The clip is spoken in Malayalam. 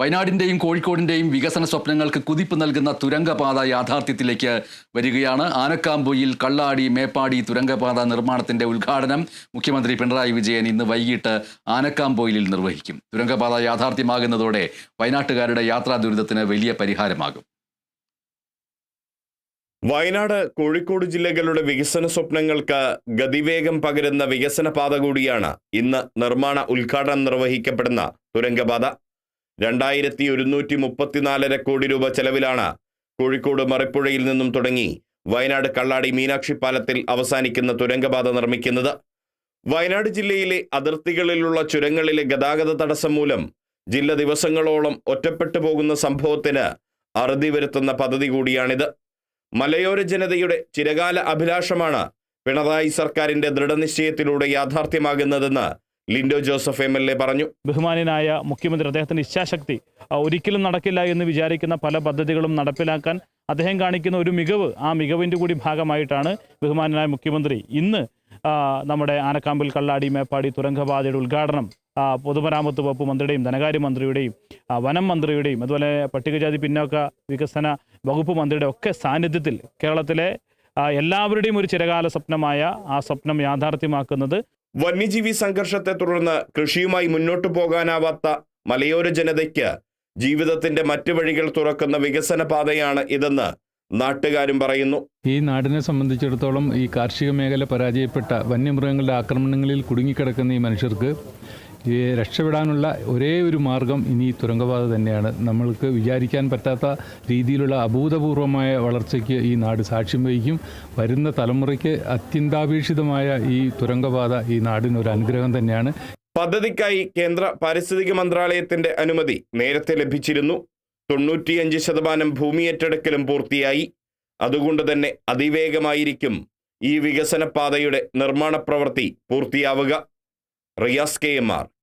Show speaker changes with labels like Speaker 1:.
Speaker 1: വയനാടിന്റെയും കോഴിക്കോടിന്റെയും വികസന സ്വപ്നങ്ങൾക്ക് കുതിപ്പ് നൽകുന്ന തുരങ്കപാത യാഥാർത്ഥ്യത്തിലേക്ക് വരികയാണ്. ആനക്കാമ്പൊയിൽ കള്ളാടി മേപ്പാടി തുരങ്കപാത നിർമ്മാണത്തിന്റെ ഉദ്ഘാടനം മുഖ്യമന്ത്രി പിണറായി വിജയൻ ഇന്ന് വൈകിട്ട് ആനക്കാമ്പൊയിലിൽ നിർവഹിക്കും. തുരങ്കപാത യാഥാർത്ഥ്യമാകുന്നതോടെ വയനാട്ടുകാരുടെ യാത്രാ ദുരിതത്തിന് വലിയ പരിഹാരമാകും.
Speaker 2: വയനാട് കോഴിക്കോട് ജില്ലകളുടെ വികസന സ്വപ്നങ്ങൾക്ക് ഗതിവേഗം പകരുന്ന വികസന പാത കൂടിയാണ് ഇന്ന് നിർമ്മാണ ഉദ്ഘാടനം നിർവഹിക്കപ്പെടുന്ന തുരങ്കപാത. രണ്ടായിരത്തി ഒരുന്നൂറ്റി മുപ്പത്തിനാലര കോടി രൂപ ചെലവിലാണ് കോഴിക്കോട് മറിപ്പുഴയിൽ നിന്നും തുടങ്ങി വയനാട് കള്ളാടി മീനാക്ഷി പാലത്തിൽ അവസാനിക്കുന്ന തുരങ്കപാത നിർമ്മിക്കുന്നത്. വയനാട് ജില്ലയിലെ അതിർത്തികളിലുള്ള ചുരങ്ങളിലെ ഗതാഗത തടസ്സം മൂലം ജില്ല ദിവസങ്ങളോളം ഒറ്റപ്പെട്ടു പോകുന്ന സംഭവത്തിന് അറുതി വരുത്തുന്ന പദ്ധതി കൂടിയാണിത്. മലയോര ജനതയുടെ ചിരകാല അഭിലാഷമാണ് പിണറായി സർക്കാരിന്റെ ദൃഢനിശ്ചയത്തിലൂടെ യാഥാർത്ഥ്യമാകുന്നതെന്ന് Lindo Joseph M L A പറഞ്ഞു.
Speaker 3: ബഹുമാനായ മുഖ്യമന്ത്രി അദ്ദേഹത്തിന്റെ ഇച്ഛാശക്തി ഒരിക്കലും നടക്കില്ല എന്ന് വിചാരിക്കുന്ന പല പദ്ധതികളും നടപ്പിലാക്കാൻ അദ്ദേഹം കാണിക്കുന്ന ഒരു മികവ് ആ മികവിന്റെ കൂടി ഭാഗമായിട്ടാണ് ബഹുമാനായ മുഖ്യമന്ത്രി ഇന്ന് നമ്മുടെ ആനക്കാമ്പിൽ കള്ളാടി മേപ്പാടി തുരങ്കപാതയുടെ ഉദ്ഘാടനം പൊതുമരാമത്ത് വകുപ്പ് മന്ത്രിയുടെയും ധനകാര്യ മന്ത്രിയുടെയും വനം മന്ത്രിയുടെയും അതുപോലെ പട്ടികജാതി പിന്നോക്ക വികസന വകുപ്പ് മന്ത്രിയുടെ ഒക്കെ സാന്നിധ്യത്തിൽ കേരളത്തിലെ എല്ലാവരുടെയും ഒരു ചിരകാല സ്വപ്നമായ ആ സ്വപ്നം യാഥാർത്ഥ്യമാക്കുന്നത്
Speaker 2: വന്യജീവി സംഘർഷത്തെ തുടർന്ന് കൃഷിയുമായി മുന്നോട്ടു പോകാനാവാത്ത മലയോര ജനതയ്ക്ക് ജീവിതത്തിന്റെ മറ്റു വഴികൾ തുറക്കുന്ന വികസന പാതയാണ് ഇതെന്ന് നാട്ടുകാരും പറയുന്നു.
Speaker 4: ഈ നാടിനെ സംബന്ധിച്ചിടത്തോളം ഈ കാർഷിക മേഖല പരാജയപ്പെട്ട വന്യമൃഗങ്ങളുടെ ആക്രമണങ്ങളിൽ കുടുങ്ങിക്കിടക്കുന്ന ഈ മനുഷ്യർക്ക് ഈ രക്ഷപ്പെടാനുള്ള ഒരേ ഒരു മാർഗം ഇനി തുരങ്കപാത തന്നെയാണ്. നമ്മൾക്ക് വിചാരിക്കാൻ പറ്റാത്ത രീതിയിലുള്ള അഭൂതപൂർവമായ വളർച്ചയ്ക്ക് ഈ നാട് സാക്ഷ്യം വഹിക്കും. വരുന്ന തലമുറയ്ക്ക് അത്യന്താപേക്ഷിതമായ ഈ തുരങ്കപാത ഈ നാടിനൊരു അനുഗ്രഹം തന്നെയാണ്.
Speaker 2: പദ്ധതിക്കായി കേന്ദ്ര പാരിസ്ഥിതിക മന്ത്രാലയത്തിന്റെ അനുമതി നേരത്തെ ലഭിച്ചിരുന്നു. തൊണ്ണൂറ്റിയഞ്ച് ശതമാനം ഭൂമി ഏറ്റെടുക്കലും പൂർത്തിയായി. അതുകൊണ്ട് തന്നെ അതിവേഗമായിരിക്കും ഈ വികസന പാതയുടെ നിർമ്മാണ പ്രവൃത്തി പൂർത്തിയാവുക. Riyas K M R.